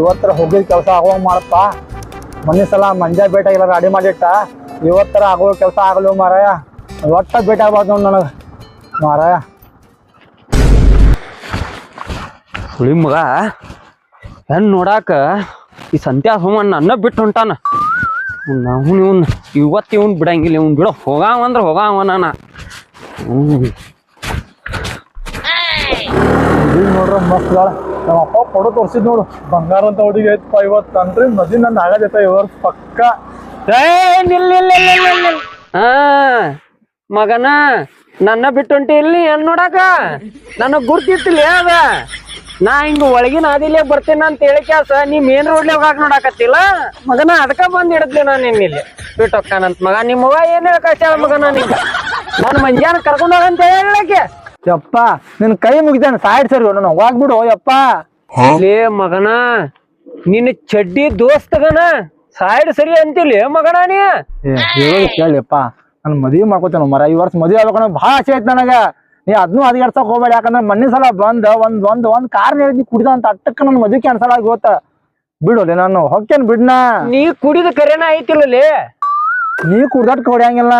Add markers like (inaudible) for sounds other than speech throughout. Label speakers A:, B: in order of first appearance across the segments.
A: ಇವತ್ತರ ಹೋಗಿದ ಕೆಲಸ ಆಗೋ ಮಾಡಪ್ಪ ಮನೆ ಸಲ ಮಂಜ ಬೇಟ ಇಲ್ಲ ರೆಡಿ ಮಾಡಿಟ್ಟ. ಇವತ್ತರ ಆಗೋ ಕೆಲಸ ಆಗಲು ಮಾರಾಯ. ಒಟ್ಟ ಭೇಟಿ ಆಗ್ಬಾರ್ದು ನೋಡ್ ನನಗೆ. ಮಾರಾಯ.
B: ಸುಳಿ ಮಗ ಹೆಣ್ ನೋಡಾಕ ಈ ಸಂತ್ಯಾ ಸೋಮಣ್ಣ ನನ್ನ ಬಿಟ್ಟು ಹೊಂಟಾನ. ನಾವು ಇವನ್ ಇವತ್ತು ಇವನ್ ಬಿಡಂಗಿಲ್ಲ ಇವ್ನು ಬಿಡ. ಹೋಗಾವ ಅಂದ್ರೆ ಹೋಗಾವ ನಾನು
A: ಹ್ಞೂ ನೋಡ್ರ ಮಸ್ತ್ ಗಾಳ. ನಮ್ಮ ಅಪ್ಪ ಫೋಟೋ ತೋರಿಸಿದ್ ನೋಡು. ಬಂಗಾರ ಅಂತ ಹುಡುಗಿ ಐತಪ್ಪ ಇವತ್ತು ಅಂದ್ರೆ ಮದಿ ನಂದು ಆಗದೈತ, ಇವ್ರ ಪಕ್ಕ.
B: ಮಗನ, ನನ್ನ ಬಿಟ್ಟುಂಟಿ ಇಲ್ಲಿ ಏನ್ ನೋಡಾಕ? ನನ್ನ ಗುರ್ತಿತ್ತಿಲ್ಲ ಅದ? ನಾ ಹಿಂಗ ಒಳಗಿನ ಆದಿಲೇ ಬರ್ತೇನೆ ಅಂತ ಹೇಳಿ ಕ್ಯಾಸ ನೀ ಮೇನ್ ರೋಡ್ಲೆ ಹೋಗಾಕ ನೋಡಾಕತ್ತಿಲ್ಲ? ಮಗನ, ಅದಕ್ಕ ಬಂದ್ ಹಿಡಿದ್ಲಿ ನಾನು ನಿನ್ನ ಇಲ್ಲಿ. ಬಿಟ್ಟು ಮಗ. ನಿಮ್ಮ ಮಗ ಏನ್ ಹೇಳಕ ಮಗನ ನಿಂಗ ನಾನು ಮಂಜಾನ ಕರ್ಕೊಂಡು ಹೋಗಂತ ಹೇಳಕ್ಕೆ?
A: ಯಪ್ಪ ನಿನ್ ಕೈ ಮುಗಿದಾನ ಸಾಯ್ಡ್ ಸರಿ ನಾನು ಹೋಗ್ಬಿಡು ಯಪ್ಪ.
B: ಲೇ ಮಗನ ನಿನ್ನ ಚಡ್ಡಿ ದೋಸ್ತಗನ ಸಾಯ್ಡ್ ಸರಿ ಅಂತಿಲ್ಲ ಮಗನ ನೀ.
A: ಏ ಹೇಳೋದು ಕೇಳಿಯಪ್ಪ ನಾನು ಮದುವೆ ಮಾಡ್ಕೋತೇನೆ ಮರ ಈ ವರ್ಷ ಮದುವೆ ಆಗ್ಬೇಕು ಭಾಳ ಆಸೆ ಐತೆ ನನಗ. ನೀ ಅದನ್ನೂ ಹದಿಗಾಡ್ಸಕ್ ಹೋಗ್ಬೇಡ ಯಾಕಂದ್ರೆ ಮಣ್ಣಿನ ಸಲ ಬಂದ ಒಂದ್ ಒಂದ್ ಒಂದ್ ಕಾರ್ ಹೇಳಿದ್ನಿ ಕುಡಿದ ಅಂತ ಅಟ್ಟಕ್ಕೆ ನನ್ನ ಮದುವೆ ಕ್ಯಾನ್ಸಲ್ ಆಗಿ ಹೋತ. ಬಿಡೋಲೆ ನಾನು ಹೋಗ್ತೇನೆ ಬಿಡ್ನಾ.
B: ನೀ ಕುಡಿದ ಕರೆನ ಐತಿಲ್ಲ
A: ನೀ ಕುಡ್ದಾಟ್ ಹೊಡ್ಯಾಂಗಿಲ್ಲ.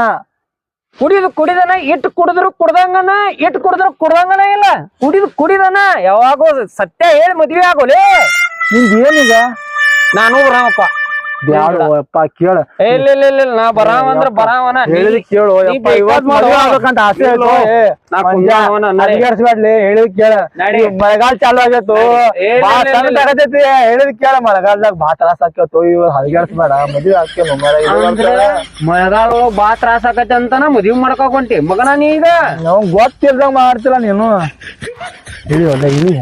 B: ಕುಡಿದು ಕುಡಿದನ, ಇಟ್ಟು ಕುಡಿದ್ರು ಕುಡ್ದಂಗನ, ಇಟ್ಟು ಕುಡಿದ್ರು ಕುಡ್ದಂಗನ ಇಲ್ಲ. ಕುಡಿದು ಕುಡಿದನ. ಯಾವಾಗೋ ಸತ್ಯ ಹೇಳಿ ಮದ್ವೆ ಆಗೋಲೇ.
A: ನಿಂದ ಏನೀಗ
B: ನಾನು ಬರಾಮಪ್ಪ
A: ಕೇಳ.
B: ಇಲ್ಲ ಇಲ್ಲ ಇಲ್ಲ ಇಲ್ಲ, ನಾ ಬರಾವ ಅಂದ್ರ ಬರಾವನ.
A: ಕೇಳು ಯಪ್ಪ
B: ಬೇಕಾದ್
A: ಇವತ್
B: ಮಾಡು.
A: ಮದುವೆ ಆಗ್ಬೇಕಂತ ಆಸೆ
B: ಇಲ್ಲೋ,
A: ಆಯ್ತು.
B: ನಾ
A: ಹೇಳಿದ್ ಕೇಳ. ಮಳೆಗಾಲ ಚಾಲು ಆಗೈತು.
B: ಇಲ್ಲ, ಇಲ್ಲ,
A: ಆಗತೈತಿ. ಹೇಳಿದ್ ಕೇಳ ಮಳೆಗಾಲದಾಗ ಬಾ ತ್ರಾಸ ಆಕೇತು. ಇವ್ ಹದಿಗೆಡ್ಸ್ಬೇಡ ಮದುವೆ ಆಕೆ.
B: ಮಳೆಗಾಲ ಬಾ ತ್ರಾಸ ಆಕತಿ ಅಂತಾನ ಮದ್ವಿ ಮಾಡ್ಕೊಂಟಿ ಮಗನ ನೀ ಈಗ?
A: ಗೊತ್ತಿಲ್ದಂಗ ಮಾಡ್ತಿಲ್ಲ ನೀನು. ಹೇಳಿ ಒಳ್ಳೆ ಇಳಿ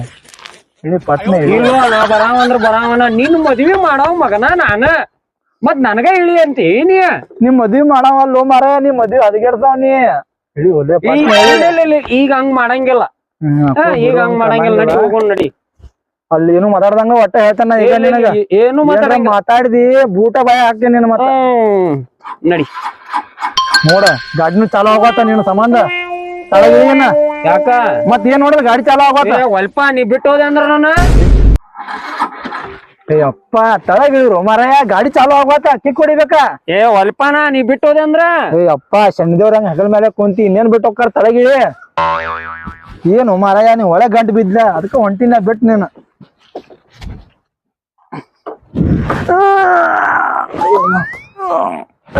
A: ಪಟ್ನೆ ಇಳಿ
B: ಇಲ್ಲ ನಾ ಬರಾವ ಅಂದ್ರ ಬರಾವನ ನಿನ್ ಮದ್ವಿ ಮಾಡವ್ ಮಗನ ನಾನ? ಮತ್ ನನಗ ಇಳಿ ಅಂತಿ ನೀ?
A: ನಿಮ್ ಮದ್ವಿ ಮಾಡವಲ್ಲೋ ಮರ ನೀ ಮದ್ವಿ ಹದಗೆಡ್ತಾವ ನೀ. ಇಳಿ ಒಳ್ಳೆ
B: ಈ-
A: ಪಟ್ನೆ
B: ಇಲ್ಲ, ಇಲ್ಲ, ಇಲ್ಲ, ಈಗ ಹಂಗ್ ಮಾಡಂಗಿಲ್ಲ.
A: ಹ್ಮ್,
B: ಹಾ, ಈಗ ಹಂಗ್ ಮಾಡಂಗಿಲ್ಲ ನಡಿ ಹೋಗೋಣ ನಡಿ.
A: ಅಲ್ಲಿ ಏನು ಮಾತಾಡ್ದಂಗ ಒಟ್ಟ ಹೇಳ್ತಾನ ಈಗ ನಿನಗ.
B: ಏ- ಏನು
A: ಏನ್ರ
B: ಮಾತಾಡಂಗಿಲ್ಲ.
A: ಮಾತಾಡಿದಿ ಬೂಟ ಬಾಯ ಹಾಕ್ತೀನಿ ನಿನ್ ಮತ್ತ.
B: ಹ್ಮ್. ನಡಿ.
A: ನೋಡ ಗಾಡಿನೂ ಚಾಲು ಹೋಗತ್ತ ನೀನು ಸಂಬಂಧ. ತಳಗಿನ?
B: ಯಾಕ?
A: ಮತ್ ಏನ್ ನೋಡಿದ್ರ ಗಾಡಿ ಚಾಲು
B: ಆಗೋತ ಒಲ್ಪ ನೀ ಬಿಟ್ಟು ಹೋದೆ ಅಂದ್ರ ನಾನು
A: ಅಯ್ಯಪ್ಪ ತಳಗಿರು ಮರಯ ಗಾಡಿ ಚಾಲು ಆಗೋತ ಕಿಕ್ ಹೊಡಿಬೇಕ?
B: ಏ ಒಲ್ಪನ ನೀ ಬಿಟ್ಟು ಹೋದೆ ಅಂದ್ರ
A: ಅಯ್ಯಪ್ಪ ಅಪ್ಪ ಶನಿದೇವ್ರಂಗ ಹಗಲ್ ಮೇಲೆ ಕುಂತಿ ಇನ್ನೇನ್ ಬಿಟ್ಟು ಹೋಗ್ತಾರ ತಳಗಿಳಿ? ಏನು ಮರಯ ನೀ ಒಳಗ್ ಗಂಟು ಬಿದ್ದ ಅದಕ್ಕ ಹೊಂಟಿನ ಬಿಟ್ಟು ನೀನು.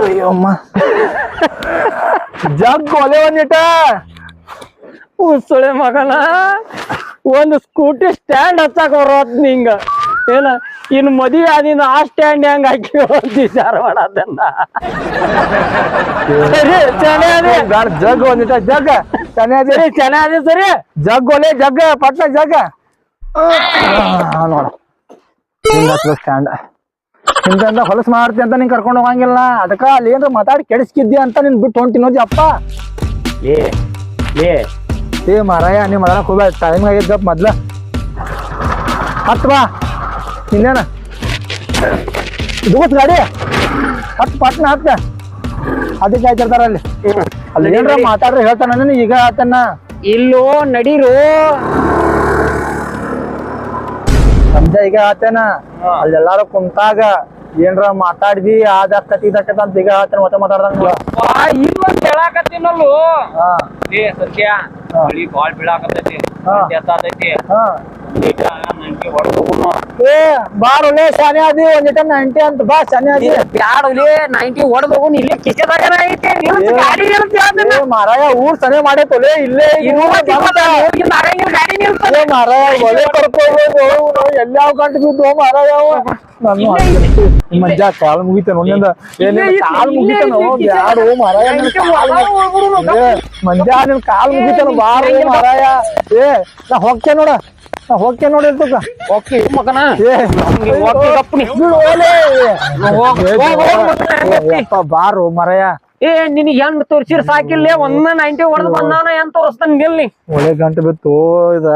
A: ಅಯ್ಯಮ್ಮ ಜಗ್ ಒಲೆ ಒಂದಿಟ
B: ಉಸುಳೆ ಮಗನ. ಒಂದು ಸ್ಕೂಟಿ ಸ್ಟ್ಯಾಂಡ್ ಹಚ್ಚಾಕ ಬರೋತ್ ನಿಂಗ. ಏನ ಇನ್ ಮದುವೆ ಆದಿನ ಆ ಸ್ಟ್ಯಾಂಡ್ ಹೆಂಗ್ ಹಾಕಿ ವಿಚಾರ ಮಾಡದನ್ನ
A: ಜಗ್ ಒಂದಿಟ ಜಗ್. ಚೆನ್ನಾಗಿ ಚೆನ್ನಾಗಿ
B: ಸರಿ.
A: ಜಗ್ ಒಲೆ ಜಗ್ ಪಟ್ಟ ಜಗ್. ನೋಡ. ಸ್ಟ್ಯಾಂಡ್. ನಿಂದ ಹೊಲಸ್ ಮಾಡ್ತಿ ಅಂತ ನಿನ್ ಕರ್ಕೊಂಡು ಹೋಗಂಗಿಲ್ಲ. ಅದಕ್ಕ ಅಲ್ಲಿ ಏನ್ರ ಮಾತಾಡಿ ಕೆಡಿಸ್ಕಿದ್ಯಾ ಅಂತ ನಿನ್ ಬಿಟ್ಟು ಹೊಂಟಿ ನೋಡಿ ಅಪ್ಪ.
B: ಏ ಏ
A: ಏ ಮಾರಾಯ ನೀವು ಮಾತಾಡಕ್ ಹೋಗ್ಬೇಡ ಟೈಮ್ ಆಗಿದ್ದ ಗಪ್ ಮೊದ್ಲ. ಹತ್ತು ಬಾ. ಇನ್ನೇನ? ದೂಸ್ ಗಾಡಿ. ಹತ್ತು ಪಟ್ನ ಹತ್ತ ಅದಕ್ಕೆ ಆಯ್ತಿರ್ತಾರ ಅಲ್ಲಿ. ಅಲ್ಲಿ ಏನ್ರ ಮಾತಾಡ್ರಿ ಹೇಳ್ತಾನ ನೀನು ಈಗ ಆತನ
B: ಇಲ್ಲೋ ನಡೀರೋ.
A: ಸಂಜೆ ಈಗ ಆತೇನ. ಅಲ್ಲೆಲ್ಲಾರು ಕುಂತಾಗ ಏನ್ರ ಮಾತಾಡ್ದಿ ಆದಕ್ಕತಿ ಇದಕ್ಕತ ಅಂತ ಈಗ ಹತ್ರ ಮತ್ತೆ ಮಾತಾಡ್ದಂಗ
B: ಇಲ್ಲ ಹೇಳಾಕತ್ತೀನಲ್ಲೋ ಏ ಸತ್ಯ. ಮಳಿ ಬಾಳ್ ಬೀಳಾಕತ್ತೈತಿ
A: ಹಾ. ಏ ನೈಂಟಿ ಅಂತ ಬಾ ಶಾನೆ ಅದಿ
B: ಬ್ಯಾಡಲಿ ನೈಂಟಿ ಹೊಡೆದ್ ಹೋಗೋನ್ ಇಲ್ಲೇ ಕಿಸೆದಾಗ ಐತಿ ಗಾಡಿ ನಿಲ್ಸ್ ಹೇಳ್ತೀನಿ.
A: ಏ ಮಾರಾಯ ಊರ್ ಸನೆ ಮಾಡೈತೊಲೆ ಇಲ್ಲೇ
B: ಗಾಡಿ
A: ಮಾರಾಯ ಒಲೆ ಕರ್ಕೋಬೇಕು ಎಲ್ಲಾವ್ ಗಂಟು ಬಿದ್ದು ಮಾರಾಯ ಕಾಲ್ ಮುಗಿತ ನೋಡಿಂದ ಕಾಲ್
B: ಮುಗಿತ
A: ಬ್ಯಾಡು ಮಾರಾಯ ಮಂಜ ನಿನ್ ಕಾಲ್ ಮುಗಿತನ ಬಾರು ಮಾರಾಯ. ಏ ನಾ ಹೋಗ್ತೇನೆ ನೋಡ. ನಾ ನೋಡಿ
B: ಓಕೆ ಮಗನ.
A: ಬಾರು ಮರಯ
B: ಏ ನಿನಗೆ ಹೆಂಗ್ ತೋರ್ಸಿರ್? ಸಾಕಿಲ್ಲ ಒಂದ ನೈಂಟಿ ಹೊಡೆದ್ ಬಂದಾನ ಏನ್ ತೋರಿಸ್ತಾನ ಗೆಲ್ಲಿ
A: ಒಳ್ಳೆ ಗಂಟೆ ಬಿತ್ತು ಇದ.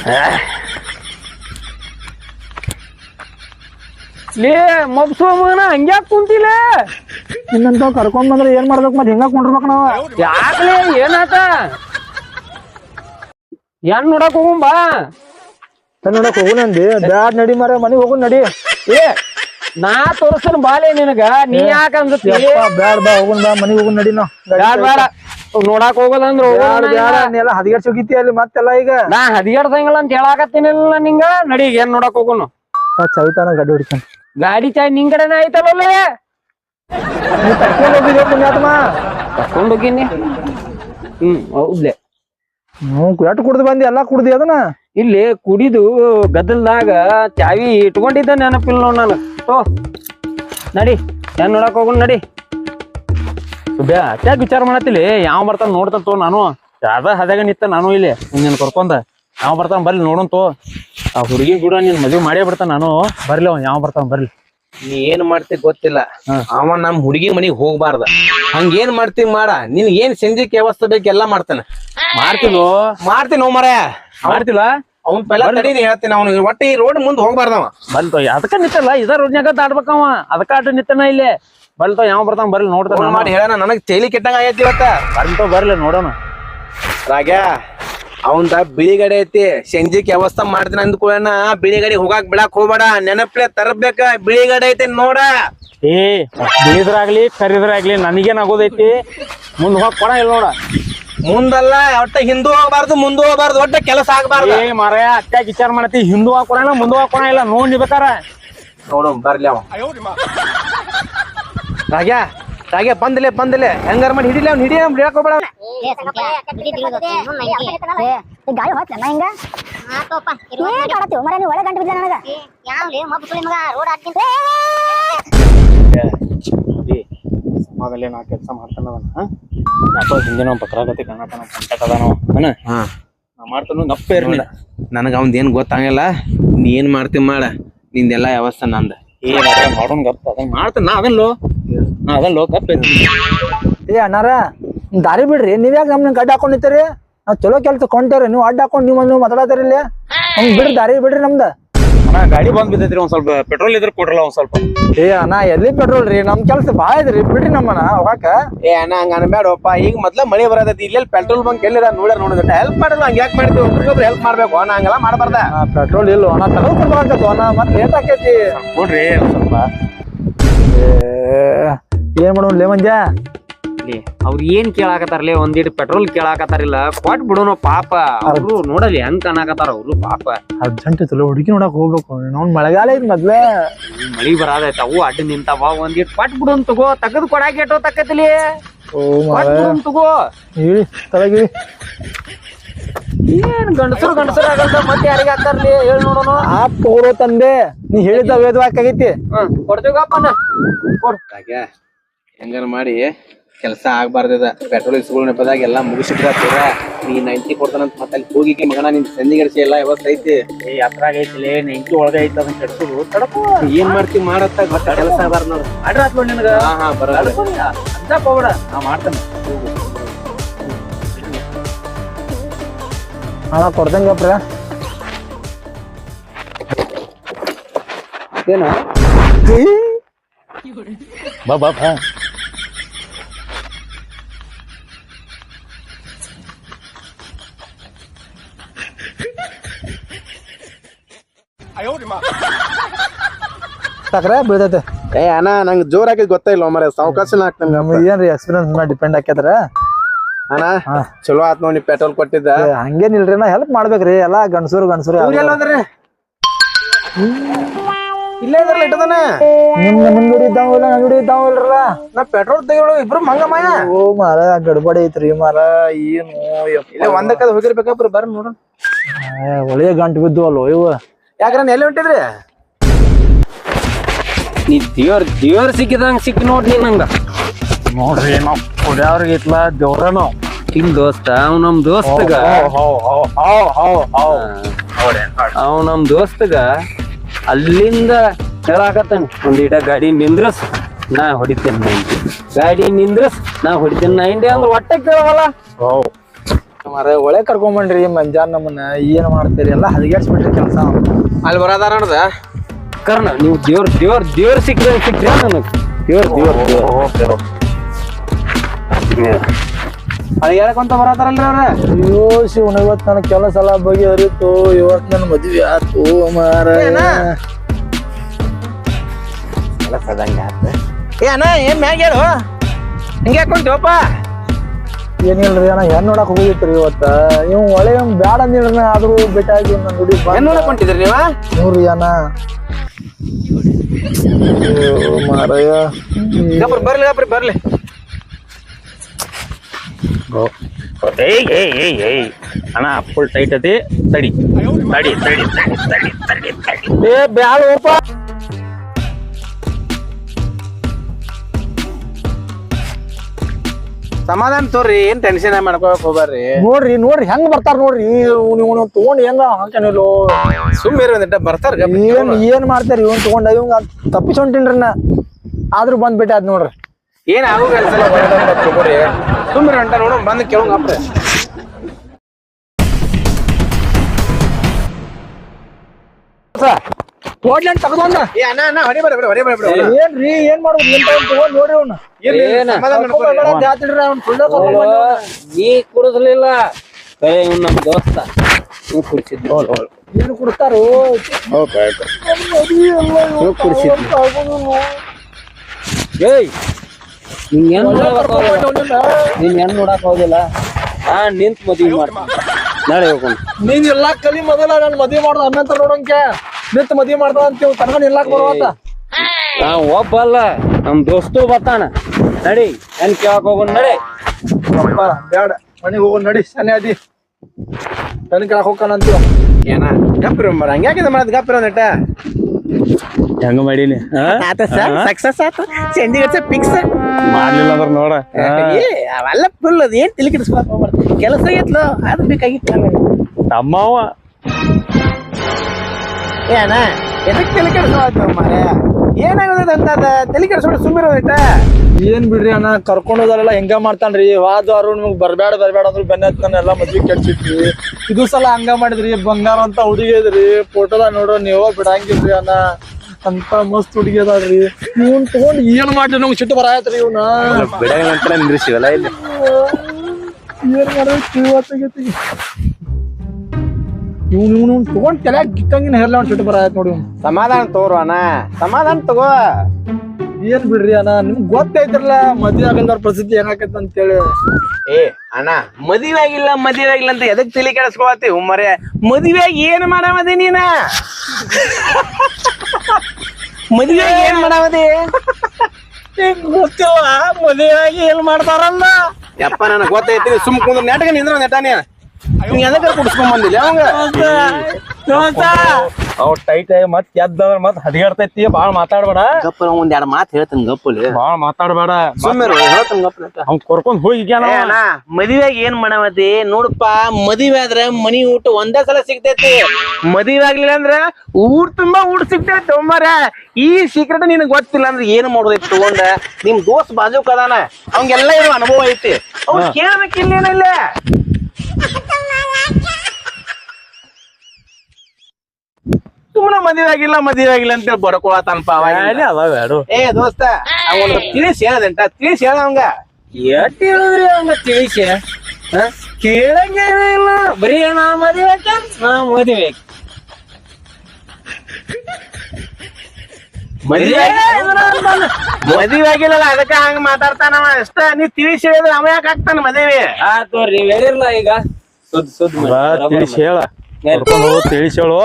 A: (laughs)
B: ಲೇ ಮಬ್ಸು ಮಗನ ಹಂಗ್ಯಾಕ್ ಕುಂತಿಲ್ಲ
A: ಇನ್ನಂತ ಕರ್ಕೊಂಡ್ ಬಂದ್ರೆ ಏನ್ ಮಾಡ್ಬೇಕು ಮತ್ತೆ ಹಿಂಗ ಕೊಂಡಿರ್ಬೇಕು ನಾವ?
B: ಯಾಕ್ಲೇ ಏನಾತ? ಏನ್ ನೋಡಕ್ ಹೋಗುಂಬ
A: ತನ್ನ ನೋಡಕ್ ಹೋಗುನಂದಿ ಬ್ಯಾಡ್ ನಡಿ ಮಾರ ಮನಿಗ್ ಹೋಗು ನಡಿ.
B: ಏ ನಾ ತೋರ್ಸನ್ ಬಾಲೆ ನಿನಗ ನೀ ಯಾಕ ಅಂದತಿ
A: ಬ್ಯಾಡ್ ಬಾ ಹೋಗುನ್ ಬಾ ಮನೆ ಹೋಗುನ್ ನಡಿ ನಾವ್.
B: ಬ್ಯಾಡ ಬೇಡ. ನೋಡಾಕ್ ಹೋಗೋದಂದ್ರ
A: ಬ್ಯಾಡ್ ಬ್ಯಾಡ ನೀ ಎಲ್ಲ ಹದಿಗೆಟ್ ಹೋಗಿತಿ ಅಲ್ಲಿ ಮತ್ತೆಲ್ಲ ಈಗ?
B: ನಾ ಹದಿಗೆಡ್ದಂಗಿಲ್ಲ ಅಂತ ಹೇಳಾಕತ್ತೀನಿಲ್ಲ ನಿಂಗ. ನಡಿ ಏನ್ ನೋಡಕ್ ಹೋಗುನು.
A: ಚವಿತಾನ ಗಡ್ಡಿ ಹೊಡಿತಾನ.
B: ಗಾಡಿ ಚಾಯ್ ನಿನ್ ಕಡೆನ ಐತಲ್ಲ
A: ನೀ ಕರ್ಕೊಂಡ್ ಹೋಗಿದ್ಯೋ ಪುಣ್ಯಾತ್ಮ?
B: ಕರ್ಕೊಂಡ್ ಹೋಗಿನಿ. ಹ್ಮ್ ಹೌದ್ಲೆ
A: ಹ್ಮ್ ಎಟ್ ಕುಡ್ದು ಬಂದಿ ಎಲ್ಲಾ ಕುಡ್ದಿ ಅದನ್ನ?
B: ಇಲ್ಲಿ ಕುಡಿದು ಗದ್ದಲ್ದಾಗ ಚಾವಿ ಇಟ್ಕೊಂಡಿದ್ದ ನೆನಪಿಲ್ಲ ನೋಡ್ ನಾನು. ಓ ನಡಿ ಏನ್ ನೋಡಕ್ ಹೋಗೋಣ ನಡಿ. ಸುಬ್ಯಾ ಅತ್ಯಾಗ ವಿಚಾರ ಮಾಡತ್ತಿಲಿ. ಯಾವ ಬರ್ತಾನ ನೋಡ್ತಾನ ತೋ ನಾನು. ಯಾವ್ದ ಹದಾಗ ನಿತ್ತ ನಾನು ಇಲ್ಲಿ. ನಿನ್ನ ಕರ್ಕೊಂಡ. ಯಾವ ಬರ್ತಾನ ಬರ್ಲಿ ನೋಡಂತೋ ಆ ಹುಡುಗಿ ಕೂಡ ನೀನ್ ಮದ್ವೆ ಮಾಡೇ ಬಿಡ್ತಾನ ನಾನು. ಬರ್ಲಿ ಅವ ಯಾವ ಬರ್ತಾನ ಬರ್ಲಿ.
C: ನೀ ಏನ್ ಮಾಡ್ತಿ ಗೊತ್ತಿಲ್ಲ. ಅವ ನಮ್ ಹುಡುಗಿ ಮನಿಗ್ ಹೋಗ್ಬಾರ್ದ. ಹಂಗೇನ್ ಮಾಡ್ತಿ ಮಾಡ. ನಿನ್ ಏನ್ ಸಂಜೆಕ್ ವ್ಯವಸ್ಥೆ ಬೇಕು ಎಲ್ಲಾ ಮಾಡ್ತಾನ.
B: ಮಾಡ್ತೀನೋ
C: ಮಾಡ್ತೀನಿ ಮರ
B: ಮಾಡ್ತಿಲ್ಲ
C: ಅವ್ನ್ ಪೆಲ್ಲ ತಡೀನಿ ಹೇಳ್ತೀನಿ ಅವ್ನ ಒಟ್ಟ ಈ ರೋಡ್ ಮುಂದ್ ಹೋಗ್ಬಾರ್ದವ
B: ಬಲ್ತೋ ಅದಕ್ಕ ನಿತ್ತಲ್ಲ ಇದ ರೋಡ್ನ್ಯಾಗ ದಾಡ್ಬೇಕವ ಅದಕ್ಕ ಅಡ್ಡ ನಿತ್ತನ ಇಲ್ಲಿ. ಬಲ್ತೋ ಯಾವ ಬರ್ತಾನ ಬರ್ಲಿ ನೋಡ್ತಾನ
C: ಮಾಡಿ ಹೇಳ ನನಗ್ ತೇಲಿ ಕೆಟ್ಟಂಗ ಆಗೈತಿ ಇವತ್ತ.
B: ಬಲ್ತೋ ಬರ್ಲಿ ನೋಡೋಣ.
C: ರಾಗ್ಯ. ಅವಂದ ಬಿಳಿಗಡೆ ಐತಿ. ಸಂಜಿಕ್ ವ್ಯವಸ್ಥೆ ಮಾಡ್ತೀನಿ ಅಂದ್ಕೊಳ್ಳೋಣ ಬಿಳಿಗಡೆ ಹೋಗಾಕ್ ಬಿಡಾಕ್ ಹೋಗ್ಬೇಡ. ನೆನಪ್ಲೆ ತರಬೇಕ. ಬಿಳಿಗಡೆ ಐತಿ ನೋಡ.
B: ಏ ಬಿಳಿದ್ರಾಗ್ಲಿ ಕರಿದ್ರಾಗ್ಲಿ ನನಗೇನ್ ಆಗೋದೈತಿ? ಮುಂದ್ ಹೋಗ್ ಕೊಡ ಇಲ್ಲ ನೋಡ.
C: ಮುಂದಲ್ಲ ಒಟ್ಟ ಹಿಂದೂ ಹೋಗ್ಬಾರ್ದು ಮುಂದೆ ಹೋಗ್ಬಾರ್ದು ಒಟ್ಟ ಕೆಲಸ ಆಗ್ಬಾರ್ದು.
B: ಏ ಮಾರಾಯ ಅತ್ಯಾಗ ವಿಚಾರ ಮಾಡತಿ. ಹಿಂದೂ ಹಾಕೊಣ ಮುಂದೆ ಹಾಕೊಣ ಇಲ್ಲ ನೋಡ್ ನಿಬೇಕಾರ
C: ನೋಡು ಬರ್ಲಿ ಅವ. ರಾಗ್ಯ ರಾಗ್ಯ ಬಂದಲೇ ಬಂದಲೇ. ಹೆಂಗಾರ ಮಾಡಿ ಹಿಡಿಲಿ ಅವ್ನು ಹಿಡಿ ಅವ್ನು ಹಿಡಿಯಕ್ ಹೋಗ್ಬೇಡ ಅವ್ನ.
D: ಏ ಗಾಳಿ ಹೋಯ್ತಲ್ಲ ನಾ ಹಿಂಗ ಏನ್ ಕಾಡತ್ತೀವಿ ಮರ ನೀವು ಒಳಗೆ ಗಂಟು ಬಿದ್ದ ನನಗ.
E: ಯಾವ್ಲಿ ಮಬ್ಬ ಸುಳಿ ಮಗ ರೋಡ್
B: ನಾ ಕೆಲಸ ಮಾಡ್ತಾನ ಯಾಕೋ ಹಿಂದಿನ ಪಕ್ರಾಗತಿ ಅದಾನವ ಹನ
C: ಹಾ.
B: ನಾ ಮಾಡ್ತಾನು ನಪ್ಪ ಇರಲಿಲ್ಲ
C: ನನಗೆ ಅವ್ನ್ ಏನ್ ಗೊತ್ತಾಗಲ್ಲ ನೀ ಏನು ಮಾಡ್ತಿ ಮಾಡ ನಿಂದೆಲ್ಲ ವ್ಯವಸ್ಥೆ ನಂದ.
B: ಏ ಮಾಡೋಣ ಮಾಡೋನ್ ಗಪ್ಪ ಅದನ್ನ ಮಾಡ್ತಾನ ನಾ ಅದಲ್ಲೋ ನಾ ಅದಲ್ಲೋ
A: ಏ ಅಣ್ಣಾರ ದಾರಿ ಬಿಡ್ರಿ. ನೀವ್ ಯಾಕೆ ನಮ್ನ ಗಡ್ಡ ಹಾಕೊಂಡ್ ನಿಂತೀರಿ? ನಾವ್ ಚಲೋ ಕೆಲ್ಸ ಕೊಂಡೇವ್ರಿ ನೀವು ಅಡ್ಡ ಹಾಕೊಂಡ್ ನೀವು ನೀವು ಮಾತಾಡತ್ತೀರಿ ಇಲ್ಲಿ? ಹಂಗ್ ಬಿಡ್ರಿ ದಾರಿ ಬಿಡ್ರಿ ನಮ್ದ.
B: ಅಣ್ಣ ಗಾಡಿ ಬಂದ್ ಬಿದ್ದೈತ್ರಿ ಒಂದ್ ಸ್ವಲ್ಪ ಪೆಟ್ರೋಲ್ ಇದ್ರ ಕೊಡ್ರಲ್ಲ ಒಂದ್ ಸ್ವಲ್ಪ.
A: ಏ ಅಣ್ಣ ಎಲ್ಲಿ ಪೆಟ್ರೋಲ್ ರೀ? ನಮ್ ಕೆಲ್ಸ ಭಾಳ ಐತ್ರಿ. ಬಿಡ್ರಿ ನಮ್ಮನ ಹೋಗಾಕ.
C: ಏ ಅಣ್ಣ ಹಂಗ ಅನ್ಬೇಡಪ್ಪ. ಈಗ ಮೊದ್ಲ ಮಳೆ ಬರತೈತಿ. ಇಲ್ಲೆಲ್ಲ ಪೆಟ್ರೋಲ್ ಬಂಕ್ ಎಲ್ಲಿರ ನೋಡ್ಯಾರ ನೋಡಿದ್ರೆ ಹೆಲ್ಪ್ ಮಾಡಲ್ಲ ಹಂಗ ಯಾಕೆ ಮಾಡ್ತೀವಿ? ಒಬ್ರಿಗೊಬ್ರು ಹೆಲ್ಪ್ ಮಾಡ್ಬೇಕು. ಅಣ್ಣ ಹಂಗೆಲ್ಲ ಮಾಡಬಾರ್ದ.
A: ಪೆಟ್ರೋಲ್ ಇಲ್ಲ ಅಣ್ಣ ತಗದ್ ಕೊಡ್ಬೇಕಂತ ಅಣ್ಣ. ಮತ್ತೆ ಲೇಟ್ ಆಕೈತಿ.
B: ನೋಡ್ರಿ ಸ್ವಲ್ಪ
A: ಏನ್ ಮಾಡೋಣ ಲೇ ಮಂಜ
B: ಅವ್ರ ಏನ್ ಕೇಳಾಕತ್ತಾರಲೇ ಒಂದಿಟ್ಟು ಪೆಟ್ರೋಲ್ ಕೇಳಾಕತ್ತಾರಿಲ್ಲ ಕೊಟ್ ಬಿಡೋನು ಪಾಪ. ಅವ್ರು ನೋಡಲಿ ಹೆಂಗ್ ಕಾಣಾಕತ್ತಾರ ಅವ್ರು ಪಾಪ.
A: ಅರ್ಜೆಂಟ್ ಐತಲ್ಲ ಹುಡುಗಿ ನೋಡಕ್ ಹೋಗ್ಬೇಕು. ನೋಡ್ ಮಳೆಗಾಲ ಐತಿ ಮೊದ್ಲ.
B: ಮಳಿ ಬರಾದೈತ ಅವು ಅಡ್ಡ ನಿಂತಾವ ಒಂದಿಟ್ಟು ಕೊಟ್ ಬಿಡೋನ್ ತಗೋ ತಗದ್ ಕೊಡಾಕ ಎಷ್ಟೋ ತಕ್ಕತಿಲಿ ತಗೋ.
A: ಹೇಳಿ ತಳಗಿಳಿ
B: ಏನ್ ಗಂಡಸರು ಗಂಡಸರು ಆಗಲ್ದ? ಮತ್ತೆ ಯಾರಿಗೆ ಹಾಕಾರ್ಲಿ ಹೇಳಿ ನೋಡೋಣ.
A: ಆ ತೋರೋ ತಂದೆ ನೀ ಹೇಳಿದ ವೇದವಾಕ್ಯ ಆಗೈತಿ.
B: ಹ್ಮ್ ಕೊಡ್ತೀವಪ್ಪ
C: ಹಾಗೆ ಹೆಂಗಾರ ಮಾಡಿ ಕೆಲಸ ಆಗ್ಬಾರ್ದದ. ಪೆಟ್ರೋಲ್ ಇಸ್ಕೊಳ್ ನೆಪದಾಗ ಎಲ್ಲ ಮುಗಿಸಿಬಿಡ ನೀ ನೈಂಟಿ ಕೊಡ್ತಾನಂತ ಮತ್ತೆ ಅಲ್ಲಿ ಹೋಗಿ ಮಗನ ನಿನ್ ಸಂದಿಗಡಿಸಿ ಎಲ್ಲ ಐತಿ?
B: ಏ ಯಾತ್ರಾಗ ಐತಿಲೇ ನೆಂಕಿ ಒಳಗ ಐತಿ ಅದನ್ನ ಕೆಡ್ಸುದು. ತಡಕೋ
C: ಏನ್ ಮಾಡ್ತಿ ಮಾಡತ್ತ ಗೊತ್ತ? ಕೆಲಸ ಆಗ್ಬಾರ್ದು ನೋಡು.
B: ಅಡ್ರ ಹಾಕ್ಲೋ ನಿನಗ.
C: ಹಾ ಹಾ ಬರ
B: ಅಂತ ಹೋಗ್ಬೇಡ. ನಾ ಮಾಡ್ತೇನೆ.
A: ಅಣ್ಣ ಕೊಡ್ದಂಗಪ್ರ
B: ಏನ? ಬಾ ಬಾ ಬಾ.
A: ಸಕ್ರೆ ಬೀಳ್ತೈತೆ.
C: ಏ ಅಣ್ಣ ನಂಗೆ ಜೋರಾಗಿ ಗೊತ್ತಿಲ್ಲ ಗೊತ್ತಾಯಿಲ್ಲ ಮರ ಸಾವಕಾಶನ ಹಾಕ್ತಂಗ
A: ನಮ್ಗೆ ಏನ್ರಿ ಎಕ್ಸ್ಪೀರಿಯನ್ಸ್ ಮೇಲೆ ಡಿಪೆಂಡ್ ಆಕ್ಯದ್ರ
C: ಅಣ್ಣ ಚಲೋ ಆತ್ ನೋಡಿ ಪೆಟ್ರೋಲ್ ಕೊಟ್ಟಿದ್ದ.
A: ಹಂಗೇನಿಲ್ರಿ ನಾ ಹೆಲ್ಪ್ ಮಾಡ್ಬೇಕ್ರಿ. ಎಲ್ಲಾ ಗಂಡಸರು ಗಂಡಸರು
C: ಹೋದ್ರಿ ಇಲ್ಲೇ ಇದ್ರಲ್ಲ ಇಟ್ಟದನ?
A: ನಿಮ್ ನಿಮ್ ದುಡಿ ಇದ್ದಾವಿಲ್ಲ ದುಡಿ ಇದ್ದಾವಿಲ್ರಲ್ಲ.
C: ನಾ ಪೆಟ್ರೋಲ್ ತೆಗಿಯೋಳು ಇಬ್ರು ಮಂಗ ಮಾಯ
A: ಓ ಮಾರ ಗಡ್ಬಡಿ ಐತ್ರಿ ಮಾರ ಏನು
C: ಇಲ್ಲ ಒಂದಕ್ಕದ ಹೋಗಿರ್ಬೇಕಪ್ಪ ಬರ್ರಿ ನೋಡೋಣ.
A: ಒಳ್ಳೆಯ ಒಳ್ಳೆ ಗಂಟು ಬಿದ್ದು ಅಲ್ಲೋ ಇವ.
C: ಯಾಕ್ರ ಎಲ್ಲಿ ಹೊಂಟಿದ್ರಿ?
B: ನೀ ದೇವ್ರ ದೇವ್ರ ಸಿಕ್ಕಿದಂಗ ಸಿಕ್ಕಿ ನೋಡ್ರಿ ನಂಗ. ನೋಡ್ರಿ ನಾವ್ ಕುಡಿಯವ್ರಿಗೆ ಇತ್ಲ ದೇವ್ರ ನಾವ್. ಹಿಂಗ್ ದೋಸ್ತ ಅವ್ ನಮ್ ದೋಸ್ತಗ. ಅವ್ ನಮ್ ದೋಸ್ತಗ ಅಲ್ಲಿಂದ ಹೇಳಾಕತ್ತಾನ ಒಂದೀಟ ಗಾಡಿ ನಿಂದ್ರಸ್ ನಾ ಹೊಡಿತೇನೆ ನೈಂಟಿ ಗಾಡಿ ನಿಂದ್ರಸ್ ನಾ ಹೊಡಿತೇನೆ ನೈಂಟಿ ಅಂದ್ರೆ ಹೊಟ್ಟೆ ಕೇಳವಲ್ಲ?
A: ಮಾರ ಒಳ್ಳೆ ಕರ್ಕೊಂಬಂಡ್ರಿ ಮಂಜಾನ್ ನಮ್ಮನ್ನ. ಏನ್ ಮಾಡ್ತೀರಿ? ಎಲ್ಲ ಹದಗೆಡ್ಸ್ಬಿಟ್ರಿ ಕೆಲಸ
C: ಅಲ್ಲಿ ಬರೋದಾರ ನೋಡ್ದ?
B: ಕರ್ಣ ನೀವು ದೇವ್ರ ದೇವ್ರ ದೇವ್ರ ಸಿಕ್ಕಿದ್ರೆ ಸಿಕ್ಕ್ರಿ ನನಗೆ. ದೇವ್ರ ದೇವ್ರ ದೇವ್ರ.
C: ಅಳಿಗಾಡಕೊಂತ ಬರತಾರಲ್ರಿ ಅವ್ರ?
A: ಅಯ್ಯೋ ಶಿವನ ಇವತ್ತು ನನ್ನ ಕೆಲಸ ಎಲ್ಲ ಬಗೆಹರಿತು. ಇವತ್ತು ನನ್ನ ಮದ್ವೆ ಆತು ಮಾರ.
C: ಏ ಅಣ್ಣ. ಏನ್ ಮ್ಯಾಗ ಹೇಳು? ಹಿಂಗೆ ಹಾಕೊಂತೀವಪ್ಪ?
A: ಏನಿಲ್ರಿ ಅಣ್ಣ ಹೆಣ್ಣು ನೋಡಕ್ ಹೋಗಿತ್ರಿ ಇವತ್ತ. ಇವ್ ಒಳ್ಳೆ ಬ್ಯಾಡ ಅಂದಿಡ್ರಿ ಆದ್ರೂ ಭೇಟಿ ಆಗಿ ನನ್ನ ದುಡಿ
C: ಏನ್ ನೋಡಕ್ ಹೊಂಟಿದ್ರಿ ನೀವ?
A: ನೋಡ್ರಿ ಅಣ್ಣ. ಮಾರಾಯ
C: ಗಪ್ರಿ ಬರ್ಲಿ. ಬರ್ಲಿ
F: ಏಯ್ ಏಯ್ ಏಯ್ ಏಯ್ ಅಣ್ಣ ಫುಲ್ ಟೈಟ್ ಐತಿ. ತಡಿ. ತಡಿ ತಡಿ ತಡಿ ತಡಿ ತಡಿ ತಡಿ.
A: ಏ ಬ್ಯಾಳ ಓಪ.
C: ಸಮಾಧಾನ ತೋರಿ ಏನ್ ಟೆನ್ಷನ್ ಮಾಡ್ಕೋಬೇಕು ಹೋಗ್ಬಾರ್ರಿ
A: ನೋಡ್ರಿ ನೋಡ್ರಿ ಹೆಂಗ್ ಬರ್ತಾರ ನೋಡ್ರಿ? ನೀವು ತಗೊಂಡ್ ಹೆಂಗ ಹಾಕ್ಯಾನಿಲ್ಲೋ
C: ಸುಮ್ಮನೆ ಒಂದಿಟ್ಟ ಬರ್ತಾರ
A: ಏನ್ ಏನ್ ಮಾಡ್ತಾರ ಇವನ್ ತಗೊಂಡ? ಇವಂಗ ತಪ್ಪಿಸ್ಕೊಂಡ್ರಿ ನಾ ಆದ್ರೂ ಬಂದ್ಬಿಟ್ಟೆ ಅದ್ ನೋಡ್ರಿ.
C: ಏನ್ ಆಗೋ ಕೆಲಸ ಅಂಟ ಸುಮ್ಮನೆ ಹೊಂಟ ನೋಡು ಬಂದ್ ಕೇಳಂಗ ಅಪ್ರೆ
A: ಹೋಗ್ಲಿ ಅಂತ ತಗೊಂಡ
C: ಏ ಅಣ್ಣ ಅಣ್ಣ ಹೊಡಿ ಬರ್ರಿ ಹೊಡಿ ಬರ್ರಿ ಹೊಡಿ
A: ಏನ್ರಿ ಏನ್ ಮಾಡೋದು ಏನ್ ತಗೊಂಡ್ ನೋಡ್ರಿ ಅವ್ನ.
B: ನೀ ಕುಡಿಸ್ಲಿಲ್ಲ. ಏ ಇವ್ನ್ ನಮ್ ದೋಸ್ತ. ಇವ್ ಕುಡಿಸಿದ್ದ.
A: ಏನ್ ಕುಡ್ತಾರೋ
B: ಏಯ್ ನಿನ್ ಏನ್ ನೋಡಕ್ ಹೋಗಿಲ್ಲ ನೀನ್ ಏನ್ ನೋಡಕ್ ನಾ ನಿಂತ್ ಮದ್ವಿ ಮಾಡ್ತೀನಿ. ನಾಳೆ ಹೋಗೋಣ.
A: ನೀನ್ ಎಲ್ಲ ಕಲಿ ಮೊದಲ ನನ್ ಮದ್ವಿ ಮಾಡ್ದ ಅನ್ನಂತ ನೋಡಂಗೆ. ನಿಂತ ಮದ್ವಿ ಮಾಡ್ದ ಅಂತ ತನಗ ನಿಲ್ಲಾಕ್ ಬರುವಂತ
B: ನಾ ಒಬ್ಬ ಅಲ್ಲ ನಮ್ ದೋಸ್ತು ಬರ್ತಾನ. ನಡಿ ಏನ್ ಕೇಳಕ್ ಹೋಗೋಣ? ನಡಿ.
A: ಅಪ್ಪ ಬ್ಯಾಡ. ಮನೆಗೆ ಹೋಗೋಣ ನಡಿ. ಸನ್ನೆ ಅದಿ ನನ್ ಕೇಳಕ್ ಹೋಗ್ತಾನ ಅಂತೀವ
C: ಏನ? ಗಪ್ಪಿರ ಮರ ಹಂಗ್ಯಾಕಿದ ಮಾಡೋದ್ ಗಪ್ರಿ ಒಂದಿಟ್ಟ
F: ಹೆಂಗ ಮಾಡೀನಿ?
C: ಆತ ಸರ್ ಸಕ್ಸಸ್ ಆತ? ಚಂದಿಗಡ್ಸ ಫಿಕ್ಸ್
F: ಮಾಡ್ಲಿಲ್ಲ ಅಂದ್ರ ನೋಡ
C: ಏ ಅವೆಲ್ಲ ಫುಲ್ ಅದ. ಏನ್ ಕೆಡಿಸ್ಕೊಳಕ್ ಹೋಗ್ಬಾರ್ದು. ಕೆಲಸ ಆಗೈತ್ಲೋ ಅದು ಬೇಕಾಗಿತ್ತು ನನಗೆ
F: ತಮ್ಮವ
C: ಏ ಅಣ್ಣ ಎದಕ್ ತಲೆ ಕೆಡಿಸ್ಕೊಳತ್ತ ಮಾರ ಏನಾಗೋದ ಅಂತ ತಲೆ ಕೆಡಿಸ್ಕೊಂಡು ಸುಮ್ಮಿರೋದಿಟ್ಟ
A: ಏನ್ ಬಿಡ್ರಿ ಅಣ್ಣ ಕರ್ಕೊಂಡ್ ಹೋದಾರೆಲ್ಲ ಹೆಂಗ ಮಾಡ್ತಾನ್ರಿ? ವಾದ ವಾರ ನಿಮ್ಗ್ ಬರ್ಬ್ಯಾಡ ಬರ್ಬ್ಯಾಡ ಅಂದ್ರು ಬೆನ್ನ ಎಲ್ಲ ಮದ್ವಿ ಕೆಡ್ಸಿಟ್ರಿ ಇದು ಸಲ ಹಂಗ ಮಾಡಿದ್ರಿ ಬಂಗಾರ ಅಂತ ಹುಡುಗಿ ಇದ್ರಿ ಫೋಟೋದಾಗ ನೋಡ್ರಿ ನೀವೋ ಬಿಡಂಗಿಲ್ರಿ ಅಣ್ಣ. ಅಂತ ಮಸ್ತ್ ಹುಡುಗಿ ಅದಾಳ್ರಿ ಇವನ್ ತಗೊಂಡ್ ಏನ್ ಮಾಡ್ಲಿ ನಮ್ಗೆ ಸಿಟ್ಟು ಬರಾಯತ್ರಿ ಇವ್ನ.
F: ಬಿಡಂಗಿಲ್ಲ ಅಂತ ನಿಂದ್ರಿಸಿವಲ್ಲ ಇಲ್ಲಿ?
A: ಏನ್ ಇವತ್ತಾಗೈತಿ ಇವ್ನು ಇವ್ನು ತಗೊಂಡ್ ತಲೆ ಗಿಕ್ಕಂಗಿನ ಹೇರ್ಲ ಅವ್ನ್ ಸಿಟ್ಟು ಬರಾಯತ್ ನೋಡಿ ಇವ್ನು.
C: ಸಮಾಧಾನ ತೋರು ಅಣ್ಣ. ಸಮಾಧಾನ ತಗೋ.
A: ಏನ್ ಬಿಡ್ರಿ ಅಣ್ಣ? ನಿಮ್ಗೆ ಗೊತ್ತೈತ್ರಲ್ಲ ಮದ್ವೆ ಆಗಲ್ದಾರ ಪರಿಸ್ಥಿತಿ ಅಂತ ಅಂತೇಳಿ.
C: ಏ ಅಣ್ಣ ಮದುವೆ ಆಗಿಲ್ಲ ಮದುವೆ ಆಗಿಲ್ಲ ಅಂತ ಎದಕ್ ತಲೆ ಕೆಡಿಸ್ಕೊಳತಿ ಉಮ್ಮರೆ ಮದುವೆ ಏನ್ ಮಾಡಾಮದಿ ನೀನ? ಮದುವೆ ಏನ್ ಮಾಡಾಮದಿ
A: ಗೊತ್ತಿಲ್ಲ ಮದುವೆ ಆಗಿ ಏನ್ ಮಾಡ್ತಾರಲ್ಲ?
C: ಯಪ್ಪ ನನಗೆ ಗೊತ್ತೈತಿ ಸುಮ್ ಕುಂದ್ರ ನೆಟ್ಗ ನಿಂದ್ರ ನೆಟಾನೆ ನೀ. ಎದಕ್ಕ ಕುಡಿಸ್ಕೊಂಡ್ ಬಂದಿಲ್ಲ ಅವಂಗ?
F: ಅವ್ ಟೈಟ್ ಆಗಿ ಮತ್ ಎದ್ದ ಮತ್ ಹದಿಗಾಡ್ತೈತಿ ಬಾಳ ಮಾತಾಡ್ಬೇಡ.
C: ಗಪ್ಪ ಒಂದ್ ಎರಡ್ ಮಾತ್ ಹೇಳ್ತೀನಿ ಗಪ್ಪಲಿ
F: ಬಾಳ ಮಾತಾಡ್ಬೇಡ.
C: ಸುಮ್ಮನೆ ಹೇಳ್ತೀನಿ ಗಪ್ಪ
F: ಅವ್ನ್ ಕರ್ಕೊಂಡ್
C: ಅಣ್ಣ ಮದುವೆಗೆ ಏನ್ ಮಾಡವತಿ ನೋಡಪ್ಪ ಮದುವೆ ಆದ್ರೆ ಮನಿ ಊಟ ಒಂದೇ ಸಲ ಸಿಗ್ತೈತಿ. ಮದುವೆ ಆಗ್ಲಿಲ್ಲ ಅಂದ್ರ ಊರ್ ತುಂಬಾ ಊಟ ಸಿಗ್ತೈತಿ ಒಮ್ಮರ ಈ ಸೀಕ್ರೆಟ್ ನಿನ್ ಗೊತ್ತಿಲ್ಲ ಅಂದ್ರೆ ಏನ್ ಮಾಡೋದೈತಿ ತಗೊಂಡ? ನಿಮ್ ದೋಸ್ತ್ ಬಾಜುಕ್ ಅದಾನ. ಅವಂಗೆಲ್ಲ ಇರೋ ಅನುಭವ ಐತಿ. ಅವ್ರು ಕೇಳ್ಬೇಕಿಲ್ಲೇನಿಲ್ಲ ಸುಮ್ಮನೆ ಮದುವೆ ಆಗಿಲ್ಲ ಮದುವೆ ಆಗಿಲ್ಲ ಅಂತ ಬಡ್ಕೊಳತಾನಪ್ಪ ಅವ
F: ಬೇಡ
C: ಏ ದೋಸ್ತ ಅವನು ತಿಳಿಸಿ ಹೇಳದಂಟ ತಿಳಿಸಿ ಹೇಳ ಅವಂಗ
B: ಎಟ್ಟ ಹೇಳಿದ್ರಿ ಅವಂಗ ತಿಳಿಸಿ? ಕೇಳಂಗೇ ಇಲ್ಲ. ಬರೀ ನಾ ಮದುವೆ ನಾ ಮದುವೆ.
C: ಮದುವೆ ಮದುವೆ ಆಗಿಲ್ಲಲ್ಲ ಅದಕ್ಕ ಹಂಗ ಮಾತಾಡ್ತಾನವ ಅಷ್ಟ ನೀ ತಿಳಿಸಿ ಹೇಳಿದ್ರೆ ಅವ ಯಾಕೆ ಆಗ್ತಾನ ಮದುವೆ?
B: ಆಯ್ತು ಹೇಳಿರ್ಲ ಈಗ? ಸುದ್ ಸುದ್
F: ತಿಳಿಸಿ ಹೇಳ. ಕರ್ಕೊಂಡ್ ಹೋಗ್ ತಿಳಿಸಿ ಹೇಳು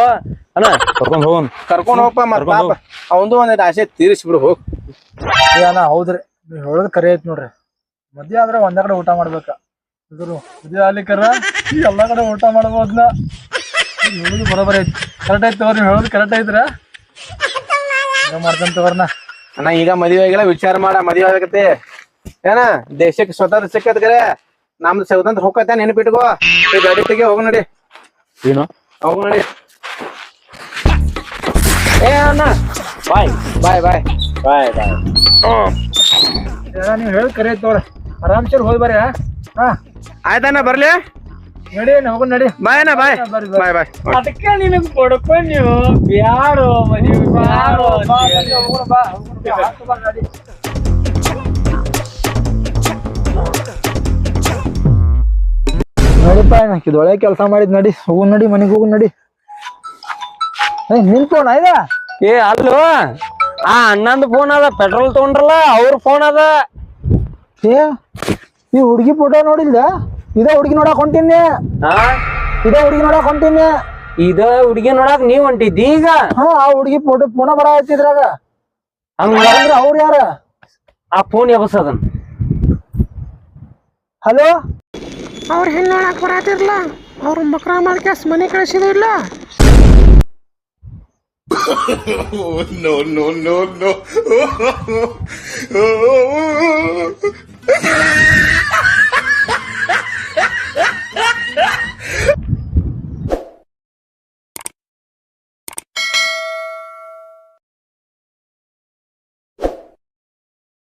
F: ಅಣ್ಣ ಕರ್ಕೊಂಡ್ ಹೋಗೋಣ
C: ಕರ್ಕೊಂಡು ಹೋಗಪ್ಪ ಮತ್ ಪಾಪ. ಅವಂದು ಒಂದ್ ಆಸೆ ತೀರಿಸ್ಬಿಡು ಹೋಗ್.
A: ಅಣ್ಣ ಹೌದ್ರಿ. ನೀವ್ ಹೇಳೋದು ಕರೆ ಐತ್ ನೋಡ್ರಿ. ಮದ್ವೆ ಆದ್ರೆ ಒಂದೇ ಕಡೆ ಊಟ ಮಾಡ್ಬೇಕ. ಇದ್ರು ಮದ್ವೆ ಆಗ್ಲಿಕ್ಕರ ಎಲ್ಲಾ ಕಡೆ ಊಟ ಮಾಡ್ಬೋದ್ನ ನೀವ್ ಹೇಳೋದು ಬರೋಬರ್ ಐತಿ. ಕರೆಕ್ಟ್ ಐತಿ ತಗೋರಿ ನೀವ್ ಹೇಳೋದು ಕರೆಕ್ಟ್ ಐತ್ರ. ಮಾಡ್ತಾನೆ ಮಾಡ್ತಾನ ತಗೋರ್ನ
C: ಅಣ್ಣ. ಈಗ ಮದುವೆ ಆಗಿಲ್ಲ ವಿಚಾರ ಮಾಡ ಮದುವೆ ಆಗತ್ತೆ ಏನ ದೇಶಕ್ಕೆ ಸ್ವತಂತ್ರ ಸಿಕ್ಕತ್ ಕರೆ. ನಮ್ದು ಸ್ವತಂತ್ರ ಹೋಗತ್ತೆ ನೆನಪಿಟ್ಕೋ. ಈ ಗಾಡಿ ತೆಗಿ ಹೋಗ ನಡಿ.
F: ಏನು?
C: ಹೋಗ ನಡಿ.
B: ಏ ಅಣ್ಣ. ಬಾಯ್
C: ಬಾಯ್ ಬಾಯ್.
B: ಬಾಯ್ ಬಾಯ್.
A: ನೀವು ಹೇಳಿ ಕರೆ ಐತಿ ತಗೋರಿ ಆರಾಮ್ಸೆ ಹೋಗಿ ಬರ್ರಿ ಹಾ?
C: ಆಯ್ತಣ್ಣ ಬರ್ಲಿ.
A: ನಡಿ ಹೋಗೋಣ ನಡಿ.
C: ಬಾಯ್ ಅಣ್ಣ ಬಾಯ್. ಬಾಯ್ ಬಾಯ್.
B: ಅದಕ್ಕೆ ನಿನಗ್ ಕೊಡ್ಕೊಂಡ್ ನೀವು. ಬ್ಯಾಡೋ ಮದುವೆ ಬ್ಯಾಡೋ.
A: ಬಾ, ಬಾ, ಬಾ, ಇದೊಳೆ ಕೆಲಸ ಮಾಡಿದ್ ನಡಿ. ಹೋಗು ನಡಿ ಮನೆಗೆ ಹೋಗು ನಡಿ. ಏ ಫೋನ್ ಇದ
B: ಏ ಅಲ್ಲೋ? ಆ ಅಣ್ಣಂದ್ ಫೋನ್ ಅದ ಪೆಟ್ರೋಲ್ ತಗೊಂಡ್ರಲ್ಲ ಅವ್ರ ಫೋನ್ ಅದ.
A: ಏ ಈ ಹುಡುಗಿ ಫೋಟೋ ನೋಡಿಲ್ದ? ಇದ ಹುಡುಗಿ ನೋಡಕ್ ಹೊಂಟಿನಿ
B: ಆ?
A: ಇದ ಹುಡುಗಿ ನೋಡಕ್ ಹೊಂಟಿನಿ
B: ಇದ ಹುಡುಗಿ ನೋಡಾಕ್ ನೀವ್ ಹೊಂಟಿದ್ದಿ ಈಗ?
A: ಹಾ ಆ ಹುಡುಗಿ ಫೋಟೋ ಪುನಃ ಬರ ಹಚ್ಚಿದ್ರಾಗ.
B: ಹಂಗ?
A: ಅವ್ರ ಯಾರ?
B: ಆ ಫೋನ್ ಎಬಸದನ್.
A: ಹಲೋ?
G: ಅವ್ರ ಹೆಣ್ಣು ನೋಡಕ್ ಬರತ್ತಿರ್ಲ ಅವ್ರ ಮಕ್ರ ಮಾಡ್ಕ್ಯಾಸ್ ಮನೆ ಕಳಿಸಿದಿಲ್ಲ
H: no, no, no, no. (laughs)